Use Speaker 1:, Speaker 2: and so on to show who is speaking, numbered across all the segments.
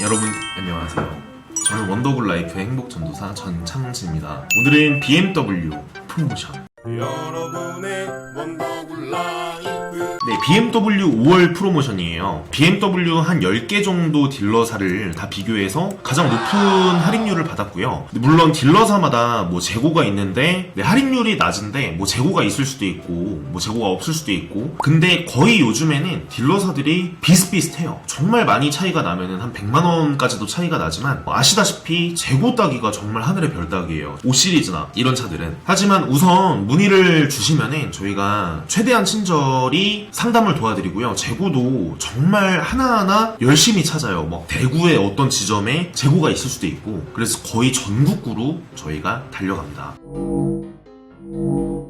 Speaker 1: 여러분 안녕하세요. 저는 원더굴 라이프의 행복 전도사 전창진입니다. 오늘은 BMW 프로모션.
Speaker 2: 여러분의 원더굴 라이프
Speaker 1: 네, BMW 5월 프로모션이에요. BMW 한 10개 정도 딜러사를 다 비교해서 가장 높은 할인율을 받았고요. 물론 딜러사마다 뭐 재고가 있는데 네, 할인율이 낮은데 뭐 재고가 있을 수도 있고 뭐 재고가 없을 수도 있고 근데 거의 요즘에는 딜러사들이 비슷비슷해요. 정말 많이 차이가 나면은 한 100만 원까지도 차이가 나지만 뭐 아시다시피 재고 따기가 정말 하늘의 별 따기예요. 5 시리즈나 이런 차들은. 하지만 우선 문의를 주시면은 저희가 최대한 친절히 상담을 도와드리고요. 재고도 정말 하나하나 열심히 찾아요. 뭐 대구의 어떤 지점에 재고가 있을 수도 있고 그래서 거의 전국구로 저희가 달려갑니다.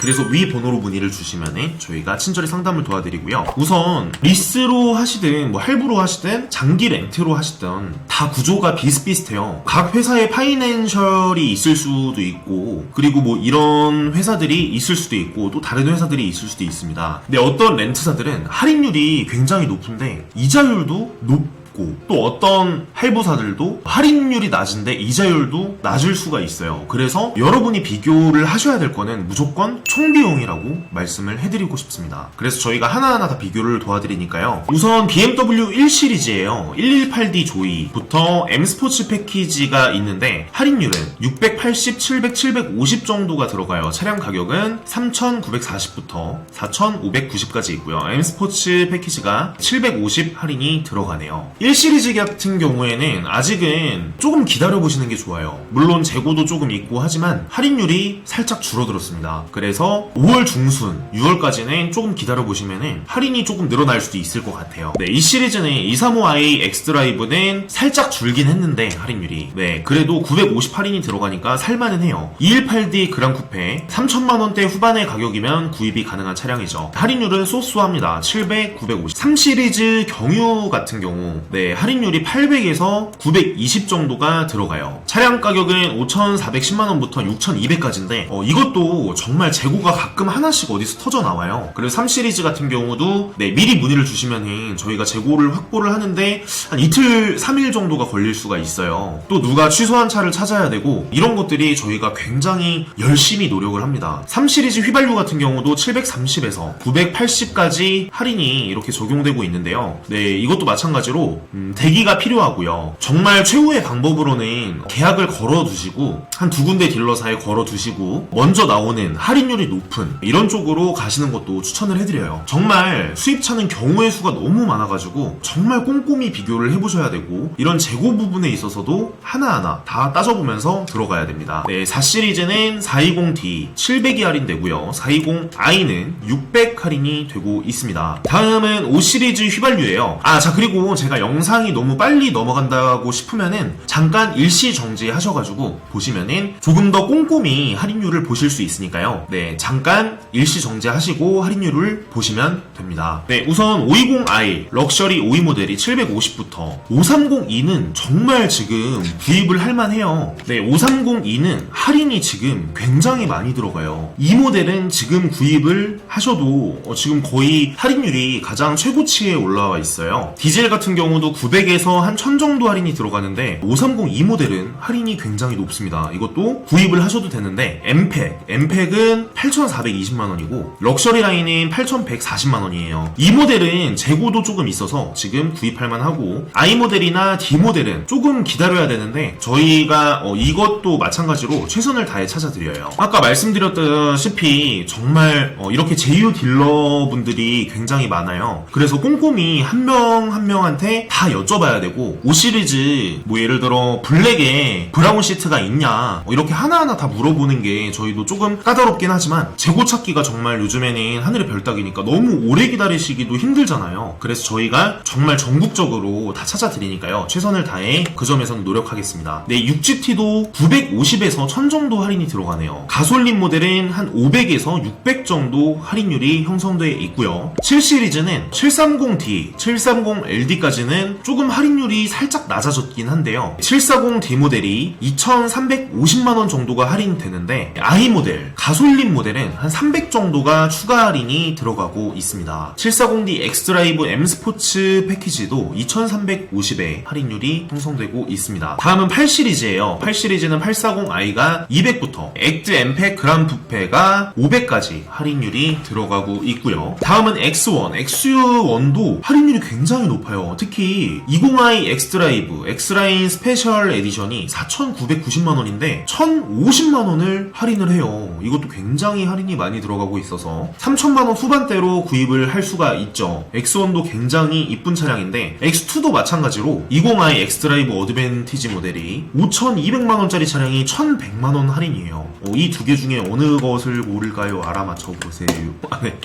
Speaker 1: 그래서 위 번호로 문의를 주시면은 저희가 친절히 상담을 도와드리고요. 우선 리스로 하시든 뭐 할부로 하시든 장기 렌트로 하시든 다 구조가 비슷비슷해요. 각 회사의 파이낸셜이 있을 수도 있고 그리고 뭐 이런 회사들이 있을 수도 있고 또 다른 회사들이 있을 수도 있습니다. 근데 어떤 렌트사들은 할인율이 굉장히 높은데 이자율도 높 있고 또 어떤 할부사들도 할인율이 낮은데 이자율도 낮을 수가 있어요. 그래서 여러분이 비교를 하셔야 될 거는 무조건 총비용이라고 말씀을 해드리고 싶습니다. 그래서 저희가 하나하나 다 비교를 도와드리니까요. 우선 BMW 1 시리즈예요. 118D 조이부터 M 스포츠 패키지가 있는데 할인율은 680, 700, 750 정도가 들어가요. 차량 가격은 3,940부터 4,590까지 있고요. M 스포츠 패키지가 750 할인이 들어가네요. 1 시리즈 같은 경우에는 아직은 조금 기다려보시는 게 좋아요. 물론 재고도 조금 있고 하지만 할인율이 살짝 줄어들었습니다. 그래서 5월 중순, 6월까지는 조금 기다려보시면 할인이 조금 늘어날 수도 있을 것 같아요. 네, 이 시리즈는 235i 엑스드라이브는 살짝 줄긴 했는데 할인율이. 네, 그래도 950 할인이 들어가니까 살만은 해요. 218D 그랑 쿠페 3천만원대 후반의 가격이면 구입이 가능한 차량이죠. 할인율은 소소합니다. 700, 950. 3 시리즈 경유 같은 경우 네, 할인율이 800에서 920 정도가 들어가요. 차량 가격은 5,410만원부터 6,200까지인데, 어, 이것도 정말 재고가 가끔 하나씩 어디서 터져 나와요. 그리고 3 시리즈 같은 경우도, 네, 미리 문의를 주시면은 저희가 재고를 확보를 하는데, 한 이틀, 3일 정도가 걸릴 수가 있어요. 또 누가 취소한 차를 찾아야 되고, 이런 것들이 저희가 굉장히 열심히 노력을 합니다. 3 시리즈 휘발유 같은 경우도 730에서 980까지 할인이 이렇게 적용되고 있는데요. 네, 이것도 마찬가지로 음, 대기가 필요하고요. 정말 최후의 방법으로는 계약을 걸어두시고 한 두 군데 딜러사에 걸어두시고 먼저 나오는 할인율이 높은 이런 쪽으로 가시는 것도 추천을 해드려요. 정말 수입차는 경우의 수가 너무 많아가지고 정말 꼼꼼히 비교를 해보셔야 되고 이런 재고 부분에 있어서도 하나하나 다 따져보면서 들어가야 됩니다. 네, 4 시리즈는 420D 700이 할인되고요. 420i는 600 할인이 되고 있습니다. 다음은 5 시리즈 휘발유예요. 아, 자 그리고 제가 영 상이 너무 빨리 넘어간다고 싶으면은 잠깐 일시 정지하셔가지고 보시면은 조금 더 꼼꼼히 할인율을 보실 수 있으니까요. 네, 잠깐 일시 정지하시고 할인율을 보시면 됩니다. 네, 우선 520i 럭셔리 5위 모델이 750부터 530e는 정말 지금 구입을 할 만해요. 네, 530e는 할인이 지금 굉장히 많이 들어가요. 이 모델은 지금 구입을 하셔도 어, 지금 거의 할인율이 가장 최고치에 올라와 있어요. 디젤 같은 경우 도 900에서 한 1000 정도 할인이 들어가는데 530e 모델은 할인이 굉장히 높습니다. 이것도 구입을 하셔도 되는데 엠팩, 엠팩은 8,420만원이고 럭셔리 라인은 8,140만원이에요. 이 모델은 재고도 조금 있어서 지금 구입할 만하고 i 모델이나 D 모델은 조금 기다려야 되는데 저희가 어, 이것도 마찬가지로 최선을 다해 찾아드려요. 아까 말씀드렸다시피 정말 어, 이렇게 제휴 딜러분들이 굉장히 많아요. 그래서 꼼꼼히 한 명 한 명한테 다 여쭤봐야 되고 5 시리즈 뭐 예를 들어 블랙에 브라운 시트가 있냐 뭐 이렇게 하나하나 다 물어보는 게 저희도 조금 까다롭긴 하지만 재고 찾기가 정말 요즘에는 하늘의 별따기니까 너무 오래 기다리시기도 힘들잖아요. 그래서 저희가 정말 전국적으로 다 찾아드리니까요. 최선을 다해 그 점에서는 노력하겠습니다. 네, 6GT도 950에서 1000 정도 할인이 들어가네요. 가솔린 모델은 한 500에서 600 정도 할인율이 형성되어 있고요. 7 시리즈는 730D, 730LD까지는 경우는 조금 할인율이 살짝 낮아졌긴 한데요. 740D 모델이 2,350만원 정도가 할인되는데 i 모델, 가솔린 모델은 한 300 정도가 추가 할인이 들어가고 있습니다. 740D 엑스드라이브 M 스포츠 패키지도 2,350에 할인율이 형성되고 있습니다. 다음은 8 시리즈예요. 8 시리즈는 840i가 200부터 액트 엠팩 그란 부페가 500까지 할인율이 들어가고 있고요. 다음은 X1, X1도 할인율이 굉장히 높아요. 특히 20i 엑스드라이브 엑스라인 스페셜 에디션이 4,990만원인데 1,050만원을 할인을 해요. 이것도 굉장히 할인이 많이 들어가고 있어서 3천만원 후반대로 구입을 할 수가 있죠. X1도 굉장히 이쁜 차량인데 X2도 마찬가지로 20i 엑스드라이브 어드밴티지 모델이 5,200만원짜리 차량이 1,100만원 할인이에요. 이 두 개 중에 어느 것을 고를까요? 알아맞혀 보세요. 아, 네.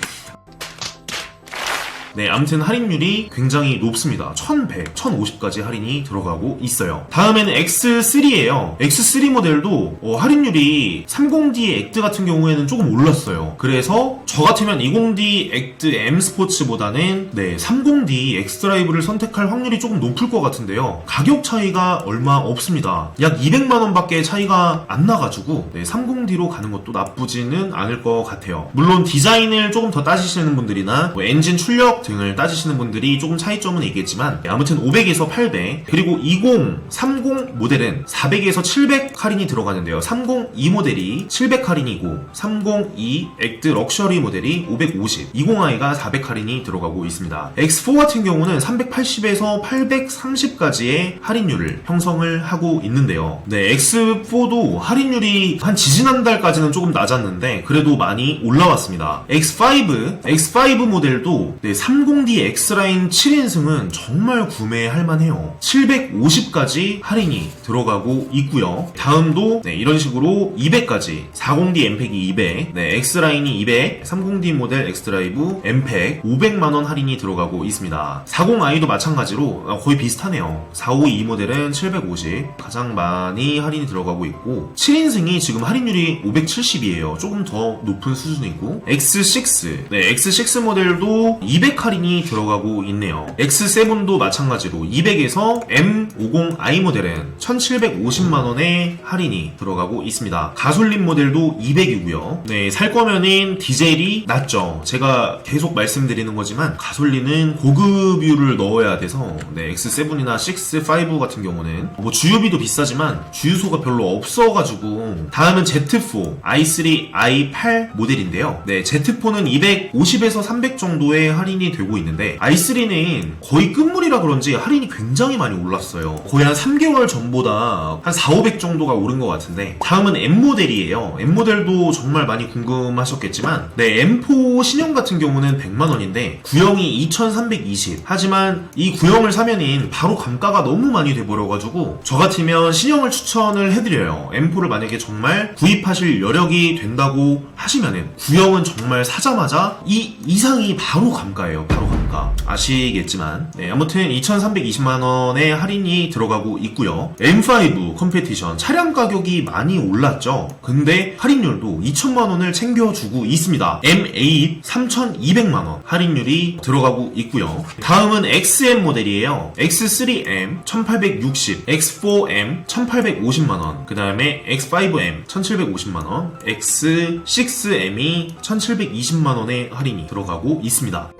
Speaker 1: 네, 아무튼 할인율이 굉장히 높습니다. 1100, 1050까지 할인이 들어가고 있어요. 다음에는 X3예요. X3 모델도 어, 할인율이 30D 액트 같은 경우에는 조금 올랐어요. 그래서 저 같으면 20D 액트 M 스포츠보다는 네, 30D 엑스드라이브를 선택할 확률이 조금 높을 것 같은데요. 가격 차이가 얼마 없습니다. 약 200만 원밖에 차이가 안 나가지고 네, 30D로 가는 것도 나쁘지는 않을 것 같아요. 물론 디자인을 조금 더 따지시는 분들이나 뭐 엔진 출력 등을 따지시는 분들이 조금 차이점은 있겠지만 네, 아무튼 500에서 800 그리고 20, 30 모델은 400에서 700 할인이 들어가는데요. 30E 모델이 700 할인이고 30E 액트 럭셔리 모델이 550, 20i가 400 할인이 들어가고 있습니다. X4 같은 경우는 380에서 830까지의 할인율을 형성을 하고 있는데요. 네, X4도 할인율이 한 지지난달까지는 조금 낮았는데 그래도 많이 올라왔습니다. X5, X5 모델도 네, 30D X라인 7인승은 정말 구매할 만해요. 750까지 할인이 들어가고 있고요. 다음도 네, 이런 식으로 200까지 40D 엠팩이 200, 네, X라인이 200, 30D 모델 X드라이브 엠팩 500만원 할인이 들어가고 있습니다. 40i도 마찬가지로 어, 거의 비슷하네요. 452 모델은 750 가장 많이 할인이 들어가고 있고 7인승이 지금 할인율이 570이에요. 조금 더 높은 수준이고 X6 네, X6 모델도 200 할인이 들어가고 있네요. X7도 마찬가지로 200에서 M50i 모델은 1750만원의 할인이 들어가고 있습니다. 가솔린 모델도 200이고요. 네, 살 거면은 디젤이 낫죠. 제가 계속 말씀드리는 거지만 가솔린은 고급유를 넣어야 돼서 네, X7이나 6, 5 같은 경우는 뭐 주유비도 비싸지만 주유소가 별로 없어가지고 다음은 Z4 i3, i8 모델인데요. 네, Z4는 250에서 300 정도의 할인이 되고 있는데 i3는 거의 끝물이라 그런지 할인이 굉장히 많이 올랐어요. 거의 한 3개월 전보다 한 4, 500 정도가 오른 것 같은데 다음은 M 모델이에요. M 모델도 정말 많이 궁금하셨겠지만 네, M4 신형 같은 경우는 100만 원인데 구형이 2320 하지만 이 구형을 사면은 바로 감가가 너무 많이 돼버려가지고 저 같으면 신형을 추천을 해드려요. M4를 만약에 정말 구입하실 여력이 된다고 하시면은 구형은 정말 사자마자 이 이상이 바로 감가예요. 바로 감가. 아시겠지만 네, 아무튼 2,320만 원의 할인이 들어가고 있고요. M5 컴페티션 차량 가격이 많이 올랐죠. 근데 할인율도 2천만 원을 챙겨주고 있습니다. M8 3,200만 원 할인율이 들어가고 있고요. 다음은 XM 모델이에요. X3M 1860, X4M 1850만 원, 그 다음에 X5M 1750만 원, X6M이 1720만 원의 할인이 들어가고 있습니다.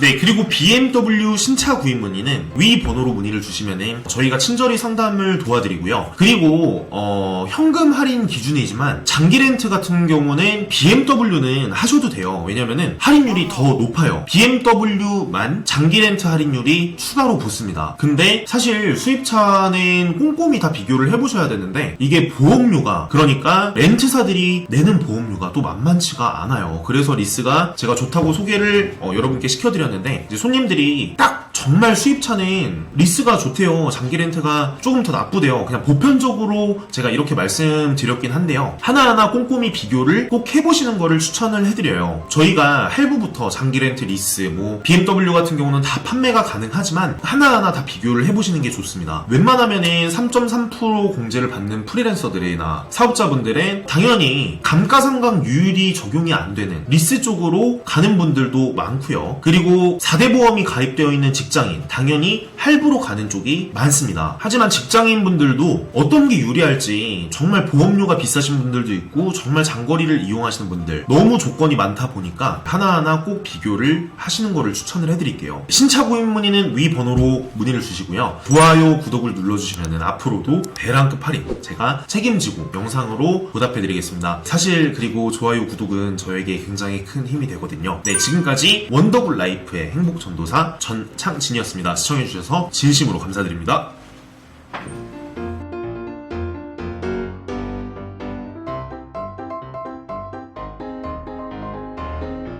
Speaker 1: 네, 그리고 BMW 신차 구입 문의는 위 번호로 문의를 주시면은 저희가 친절히 상담을 도와드리고요. 그리고 어, 현금 할인 기준이지만 장기 렌트 같은 경우는 BMW는 하셔도 돼요. 왜냐면은 할인율이 더 높아요. BMW만 장기 렌트 할인율이 추가로 붙습니다. 근데 사실 수입차는 꼼꼼히 다 비교를 해보셔야 되는데 이게 보험료가 그러니까 렌트사들이 내는 보험료가 또 만만치가 않아요. 그래서 리스가 제가 좋다고 소개를 어, 여러분께 시켜드렸는데 이제 손님들이 딱 정말 수입차는 리스가 좋대요. 장기 렌트가 조금 더 나쁘대요. 그냥 보편적으로 제가 이렇게 말씀드렸긴 한데요. 하나하나 꼼꼼히 비교를 꼭 해보시는 거를 추천을 해드려요. 저희가 할부부터 장기 렌트 리스, 뭐 BMW 같은 경우는 다 판매가 가능하지만 하나하나 다 비교를 해보시는 게 좋습니다. 웬만하면은 3.3% 공제를 받는 프리랜서들이나 사업자분들은 당연히 감가상각 유율이 적용이 안 되는 리스 쪽으로 가는 분들도 많고요. 그리고 4대 보험이 가입되어 있는 직장 직장인, 당연히 할부로 가는 쪽이 많습니다. 하지만 직장인 분들도 어떤 게 유리할지 정말 보험료가 비싸신 분들도 있고 정말 장거리를 이용하시는 분들 너무 조건이 많다 보니까 하나하나 꼭 비교를 하시는 거를 추천을 해드릴게요. 신차 구입 문의는 위 번호로 문의를 주시고요. 좋아요, 구독을 눌러주시면 앞으로도 대량급 할인 제가 책임지고 영상으로 보답해드리겠습니다. 사실 그리고 좋아요, 구독은 저에게 굉장히 큰 힘이 되거든요. 네, 지금까지 원더굴 라이프의 행복 전도사 전창 진이었습니다. 시청해주셔서 진심으로 감사드립니다.